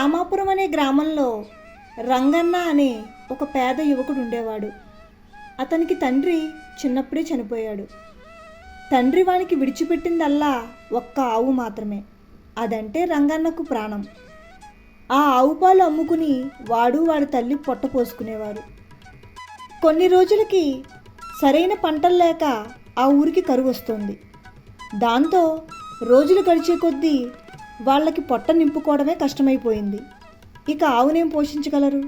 రామాపురం అనే గ్రామంలో రంగన్న అనే ఒక పేద యువకుడు ఉండేవాడు. అతనికి తండ్రి చిన్నప్పుడే చనిపోయాడు. తండ్రి వానికి విడిచిపెట్టిందల్లా ఒక్క ఆవు మాత్రమే. అదంటే రంగన్నకు ప్రాణం. ఆ ఆవు పాలు అమ్ముకుని వాడు వాడి తల్లి పొట్ట పోసుకునేవారు. కొన్ని రోజులకి సరైన పంటలు లేక ఆ ఊరికి కరువు వస్తుంది. దాంతో రోజులు గడిచే కొద్దీ వాళ్ళకి పొట్ట నింపుకోవడమే కష్టమైపోయింది. ఇక ఆవునేం పోషించగలరు?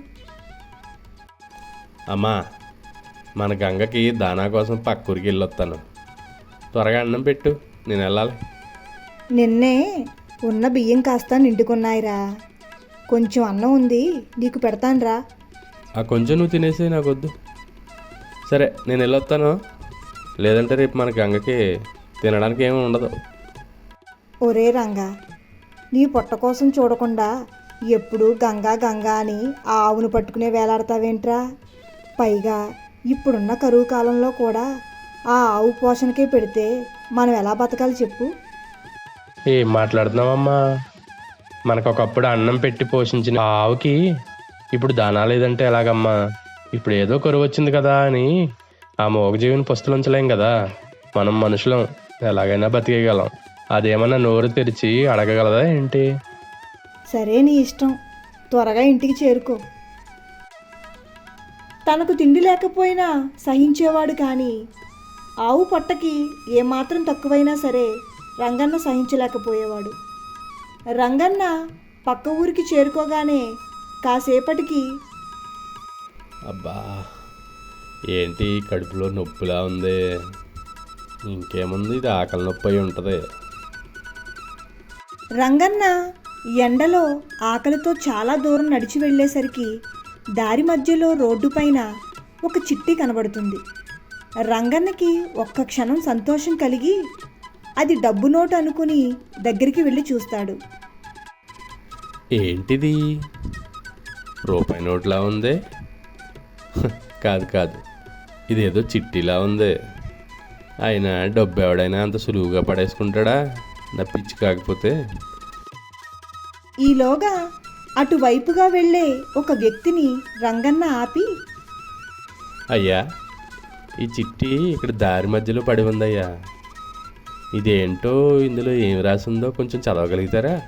అమ్మా మన గంగకి దానా కోసం పక్కూరికి వెళ్ళొస్తాను త్వరగా అన్నం పెట్టు నేను వెళ్ళాలి. నిన్నే ఉన్న బియ్యం కాస్త నిండుకున్నాయిరా. కొంచెం అన్నం ఉంది నీకు పెడతానురా. ఆ కొంచెం నువ్వు తినేసి నాకు వద్దు సరే నేను వెళ్ళొస్తాను లేదంటే రేపు మన గంగకి తినడానికి ఏమీ ఉండదు. ఒరే రంగా నీ పొట్ట కోసం చూడకుండా ఎప్పుడు గంగా గంగా అని ఆ ఆవును పట్టుకునే వేలాడతావేంట్రా? పైగా ఇప్పుడున్న కరువు కాలంలో కూడా ఆ ఆవు పోషణకే పెడితే మనం ఎలా బతకాలి చెప్పు? ఏం మాట్లాడుతున్నావమ్మా? మనకు ఒకప్పుడు అన్నం పెట్టి పోషించిన ఆవుకి ఇప్పుడు దానా లేదంటే ఎలాగమ్మా? ఇప్పుడు ఏదో కరువు వచ్చింది కదా అని ఆ మోగజీవిని పుస్తలుంచలేం కదా? మనం మనుషులం ఎలాగైనా బతికేయగలం. అదేమన్నా నోరు తెరిచి అడగగలదా ఏంటి? సరే నీ ఇష్టం. త్వరగా ఇంటికి చేరుకో. తనకు తిండి లేకపోయినా సహించేవాడు కానీ ఆవు పొట్టకి ఏమాత్రం తక్కువైనా సరే రంగన్న సహించలేకపోయేవాడు. రంగన్న పక్క ఊరికి చేరుకోగానే కాసేపటికి అబ్బా ఏంటి కడుపులో నొప్పిలా ఉంది? ఇంకేముంది? ఇది ఆకలి నొప్పి అయి ఉంటుంది. రంగన్న ఎండలో ఆకలితో చాలా దూరం నడిచి వెళ్ళేసరికి దారి మధ్యలో రోడ్డు పైన ఒక చిట్టి కనబడుతుంది. రంగన్నకి ఒక్క క్షణం సంతోషం కలిగి అది డబ్బు నోటు అనుకుని దగ్గరికి వెళ్ళి చూస్తాడు. ఏంటిది? రూపాయి నోట్లా ఉంది? కాదు కాదు. ఇదేదో చిట్టిలా ఉంది. ఆయన డబ్బు ఎవడైనా అంత సులువుగా పడేసుకుంటాడా? నా పిచ్చి కాకపోతే. ఈలోగా అటువైపుగా వెళ్ళే ఒక వ్యక్తిని రంగన్న ఆపి అయ్యా ఈ చిట్టి ఇక్కడ దారి మధ్యలో పడి ఉందయ్యా. ఇదేంటో ఇందులో ఏం రాసిందో కొంచెం చదవగలుగుతారా?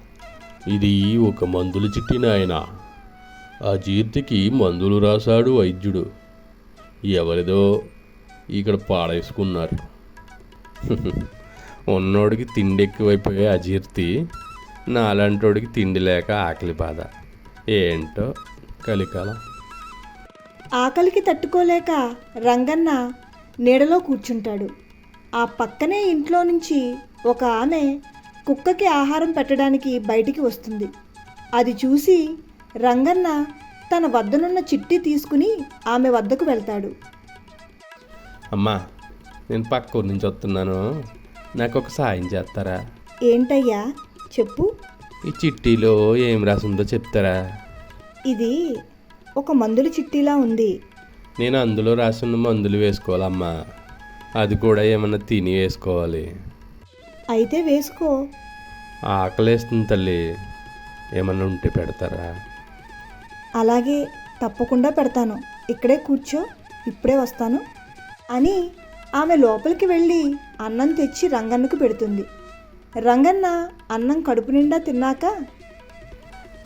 ఇది ఒక మందుల చిట్టి నాయన. ఆ జీర్తికి మందులు రాశాడు వైద్యుడు. ఎవరిదో ఇక్కడ పాడేసుకున్నారు. ఉన్నోడికి తిండి ఎక్కువైపోయే అజీర్తి నాలాంటోడికి తిండి లేక ఆకలి బాధ. ఏంటో కలికాలం. ఆకలికి తట్టుకోలేక రంగన్న నీడలో కూర్చుంటాడు. ఆ పక్కనే ఇంట్లో నుంచి ఒక ఆమె కుక్కకి ఆహారం పెట్టడానికి బయటికి వస్తుంది. అది చూసి రంగన్న తన వద్దనున్న చిట్టి తీసుకుని ఆమె వద్దకు వెళ్తాడు. అమ్మా నేను పక్క ఊరు నుంచి వస్తున్నాను. నాకు ఒక సాయం చేస్తారా? ఏంటయ్యా? చెప్పు. ఈ చిట్టీలో ఏం రాసిందో చెప్తారా? ఇది ఒక మందుల చిట్టిలా ఉంది. నేను అందులో రాసిన మందులు వేసుకోవాలమ్మా. అది కూడా ఏమన్నా తిని వేసుకోవాలి. అయితే వేసుకో. ఆకలేస్తుంది తల్లి. ఏమన్నా ఉంటే పెడతారా? అలాగే తప్పకుండా పెడతాను. ఇక్కడే కూర్చో. ఇప్పుడే వస్తాను. అని ఆమె లోపలికి వెళ్ళి అన్నం తెచ్చి రంగన్నకు పెడుతుంది. రంగన్న అన్నం కడుపు నిండా తిన్నాక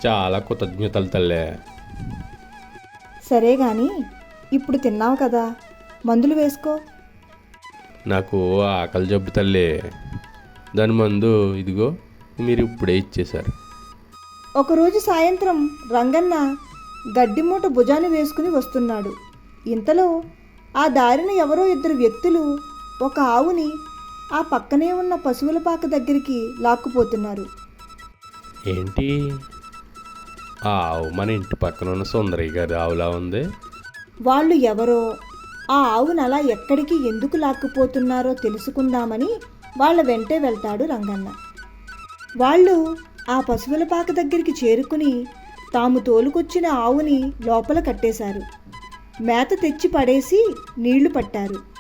చాలా కృతజ్ఞతలు తల్లే. సరే గాని ఇప్పుడు తిన్నావు కదా మందులు వేసుకో. నాకు ఆకలి జబ్బు తల్లి. దాని మందు ఇదిగో మీరు ఇప్పుడే ఇచ్చేశారు. ఒకరోజు సాయంత్రం రంగన్న గడ్డి మూట భుజాన్ని వేసుకుని వస్తున్నాడు. ఇంతలో ఆ దారిన ఎవరో ఇద్దరు వ్యక్తులు ఒక ఆవుని ఆ పక్కనే ఉన్న పశువుల పాక దగ్గరికి లాక్కుపోతున్నారు. ఏంటి? ఆ ఆవు మన ఇంటి పక్కన ఉన్న సుందరయ్య గారి ఆవులా ఉంది? వాళ్ళు ఎవరో ఆ ఆవును అలా ఎక్కడికి ఎందుకు లాక్కుపోతున్నారో తెలుసుకుందామని వాళ్ళ వెంటే వెళ్తాడు రంగన్న. వాళ్ళు ఆ పశువుల పాక దగ్గరికి చేరుకుని తాము తోలుకొచ్చిన ఆవుని లోపల కట్టేశారు. మేత తెచ్చి పడేసి నీళ్ళు పట్టారు.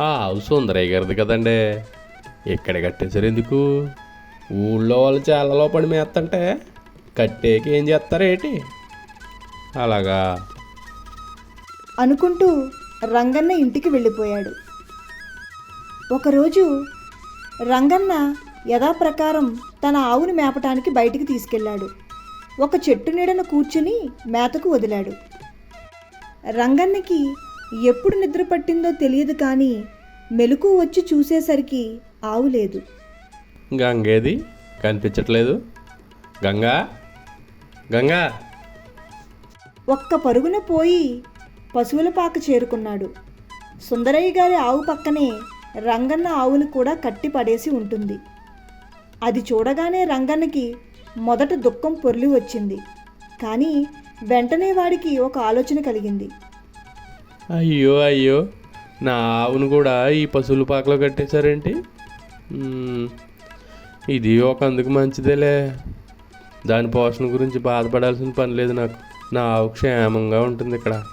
ఆ సుందరయ్య గారిది కదండి. ఎక్కడ కట్టేశారు ఎందుకు? ఊళ్ళో వాళ్ళు చాలలో పడి మేస్తంటే కట్టేకి ఏం చేస్తారేటి అలాగా? అనుకుంటూ రంగన్న ఇంటికి వెళ్ళిపోయాడు. ఒకరోజు రంగన్న యథాప్రకారం తన ఆవును మేపటానికి బయటికి తీసుకెళ్ళాడు. ఒక చెట్టు నీడన కూర్చుని మేతకు వదిలాడు. రంగన్నకి ఎప్పుడు నిద్ర పట్టిందో తెలియదు కానీ మెలకు వచ్చి చూసేసరికి ఆవు లేదు. గంగేది కనిపించట్లేదు. గంగా గంగా. ఒక్క పరుగున పోయి పశువుల పాక చేరుకున్నాడు. సుందరయ్య గారి ఆవు పక్కనే రంగన్న ఆవును కూడా కట్టి పడేసి ఉంటుంది. అది చూడగానే రంగన్నకి మొదట దుఃఖం పొర్లి వచ్చింది. కానీ వెంటనే వాడికి ఒక ఆలోచన కలిగింది. అయ్యో అయ్యో నా ఆవును కూడా ఈ పశువుల పాకలో కట్టేశారేంటి. ఇది ఒక అందుకు మంచిదేలే. దాని పోషణ గురించి బాధపడాల్సిన పని లేదు నాకు. నా ఆవు క్షేమంగా ఉంటుంది ఇక్కడ.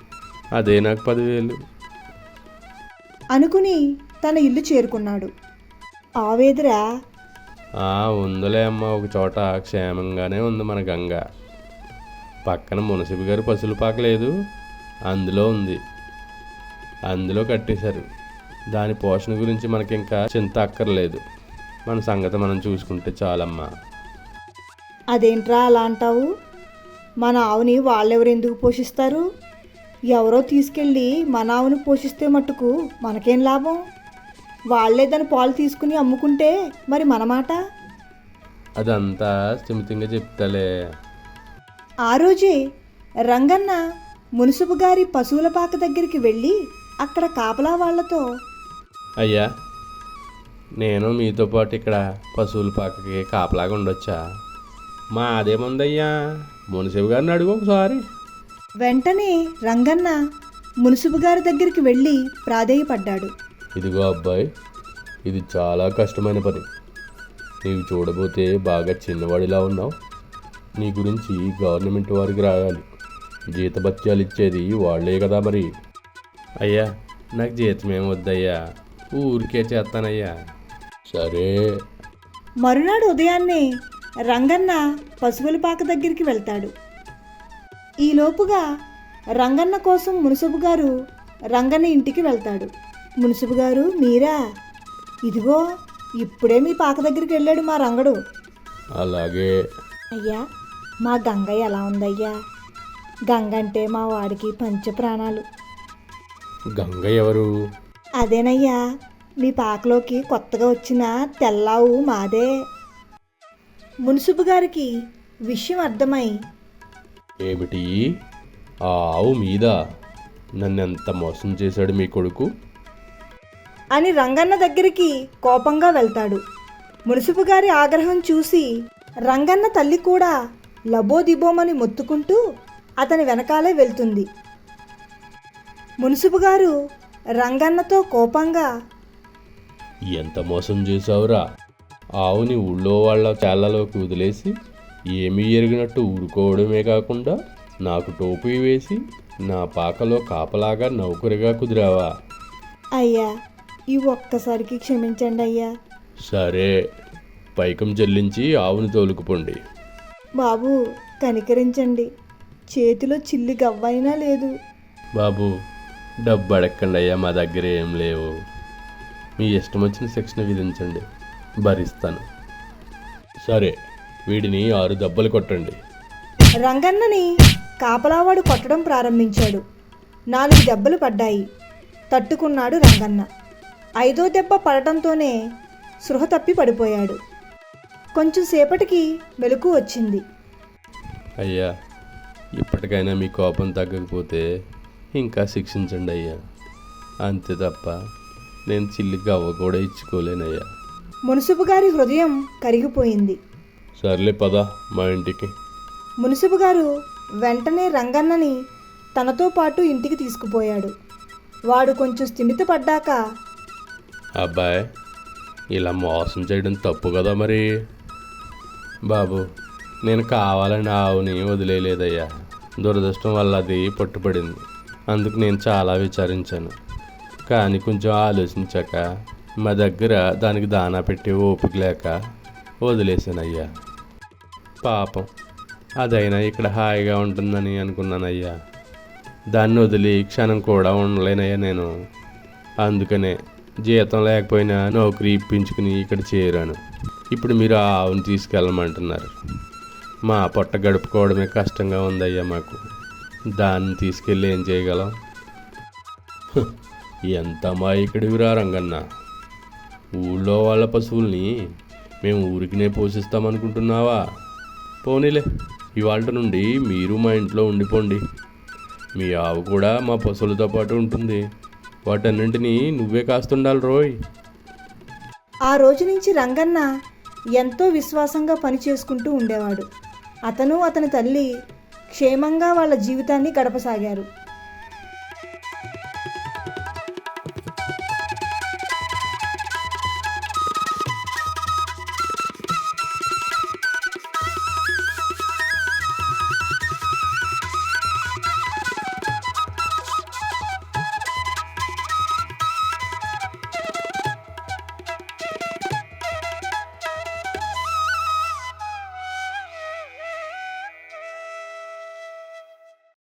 అదే నాకు పదివేలు. అనుకుని తన ఇల్లు చేరుకున్నాడు. ఆవేదరా ఆ, ఉందిలే అమ్మ ఒక చోట క్షేమంగానే ఉంది మన గంగ. పక్కన మునసిబి గారి పాక లేదు అందులో ఉంది. అందులో కట్టేశారు. దాని పోషణ గురించి మనకి ఇంకా చింత అక్కర్లేదు. మన సంగతి మనం చూసుకుంటే చాలమ్మా. అదేంట్రా అలా అంటావు? మన ఆవుని వాళ్ళెవరు ఎందుకు పోషిస్తారు? ఎవరో తీసుకెళ్ళి మన ఆవును పోషిస్తే మట్టుకు మనకేం లాభం? వాళ్ళే దాని పాలు తీసుకుని అమ్ముకుంటే మరి మన మాట? అదంతా స్థిమితంగా చెప్తాలే. ఆ రోజే రంగన్న మున్సిపు గారి పశువుల పాక దగ్గరికి వెళ్ళి అక్కడ కాపలా వాళ్ళతో అయ్యా నేను మీతో పాటు ఇక్కడ పశువుల పాకకి కాపలాగా ఉండొచ్చా? మా అదేముందయ్యా మునసిబి గారిని అడుగు ఒకసారి. వెంటనే రంగన్న మున్సిపు గారి దగ్గరికి వెళ్ళి ప్రాధేయపడ్డాడు. ఇదిగో అబ్బాయి ఇది చాలా కష్టమైన పని. నీవు చూడబోతే బాగా చిన్నవాడిలా ఉన్నావు. నీ గురించి గవర్నమెంట్ వారికి రాయాలి. జీతభత్యాలు ఇచ్చేది వాళ్ళే కదా మరి. అయ్యా నాకు జీతం ఏం వద్దయ్యా? ఊరికే చేస్తానయ్యా. సరే. మరునాడు ఉదయాన్నే రంగన్న పశువుల పాక దగ్గరికి వెళ్తాడు. ఈలోపుగా రంగన్న కోసం మున్సబు గారు రంగన్న ఇంటికి వెళ్తాడు. మున్సబు గారు మీరా? ఇదిగో ఇప్పుడే మీ పాక దగ్గరికి వెళ్ళాడు మా రంగడు. అలాగే. అయ్యా మా గంగ ఎలా ఉందయ్యా? గంగ అంటే మా వాడికి పంచ ప్రాణాలు గంగ ఎవరు? అదేనయ్యా మీ పాకలోకి కొత్తగా వచ్చిన తెల్లావు మాదే. మున్సిపు గారికి విషయం అర్థమై. ఏమిటి? ఆ ఆవు మీద? నన్ను ఎంత మోసం చేశాడు మీ కొడుకు? అని రంగన్న దగ్గరికి కోపంగా వెళ్తాడు. మున్సిపు గారి ఆగ్రహం చూసి రంగన్న తల్లి కూడా లబోదిబోమని మొత్తుకుంటూ అతని వెనకాలే వెళ్తుంది. మున్సిపు గారు రంగన్నతో కోపంగా ఎంత మోసం చేశావురా? ఆవుని ఊళ్ళో వాళ్ళ చాలలోకి వదిలేసి ఏమీ ఎరిగినట్టు ఊరుకోవడమే కాకుండా నాకు టోపీ వేసి నా పాకలో కాపలాగా నౌకరిగా కుదిరావా? అయ్యా ఈ ఒక్కసారికి క్షమించండి అయ్యా. సరే పైకం చెల్లించి ఆవుని తోలుకుపోండి. బాబు కనికరించండి. చేతిలో చిల్లి గవ్వైనా లేదు. బాబు డబ్బు అడగండి అయ్యా మా దగ్గర ఏం లేవు. మీ ఇష్టం వచ్చిన శిక్షణ విధించండి. భరిస్తాను. సరే వీడిని ఆరు దెబ్బలు కొట్టండి. రంగన్నని కాపలావాడు కొట్టడం ప్రారంభించాడు. నాలుగు దెబ్బలు పడ్డాయి. తట్టుకున్నాడు రంగన్న. ఐదో దెబ్బ పడటంతోనే సృహ తప్పి పడిపోయాడు. కొంచెం సేపటికి మెలకు వచ్చింది. అయ్యా ఇప్పటికైనా మీ కోపం తగ్గకపోతే ఇంకా శిక్షించండి అయ్యా. అంతే తప్ప నేను చిల్లి గవ్వ కూడా ఇచ్చుకోలేనయ్యా. మున్సిపు గారి హృదయం కరిగిపోయింది. సర్లే పద మా ఇంటికి. మున్సిపు గారు వెంటనే రంగన్నని తనతో పాటు ఇంటికి తీసుకుపోయాడు. వాడు కొంచెం స్థిమితపడ్డాక అబ్బాయి ఇలా మోసం చేయడం తప్పు కదా మరి? బాబు నేను కావాలని ఆవుని వదిలేయలేదయ్యా. దురదృష్టం వల్ల అది పట్టుబడింది. అందుకు నేను చాలా విచారించాను. కానీ కొంచెం ఆలోచించాక మా దగ్గర దానికి దానా పెట్టి ఓపిక లేక వదిలేశానయ్యా. పాపం అదైనా ఇక్కడ హాయిగా ఉంటుందని అనుకున్నానయ్యా. దాన్ని వదిలి క్షణం కూడా ఉండలేనయ్యా నేను. అందుకనే జీతం లేకపోయినా నౌకరీ ఇప్పించుకుని ఇక్కడ చేరాను. ఇప్పుడు మీరు ఆ ఆవును తీసుకెళ్ళమంటున్నారు. మా పొట్ట గడుపుకోవడమే కష్టంగా ఉందయ్యా మాకు. దాన్ని తీసుకెళ్ళి ఏం చేయగలం? హ్, ఎంత మాయకుడివిరా రంగన్న. ఊళ్ళో వాళ్ళ పశువుల్ని మేము ఊరికినే పోషిస్తామనుకుంటున్నావా? పోనీలే ఇవాళ నుండి మీరు మా ఇంట్లో ఉండిపోండి. మీ ఆవు కూడా మా పశువులతో పాటు ఉంటుంది. వాటన్నింటినీ నువ్వే కాస్తుండాలి రోయ్. ఆ రోజు నుంచి రంగన్న ఎంతో విశ్వాసంగా పని చేసుకుంటూ ఉండేవాడు. అతను అతని తల్లి క్షేమంగా వాళ్ళ జీవితాన్ని గడపసాగారు.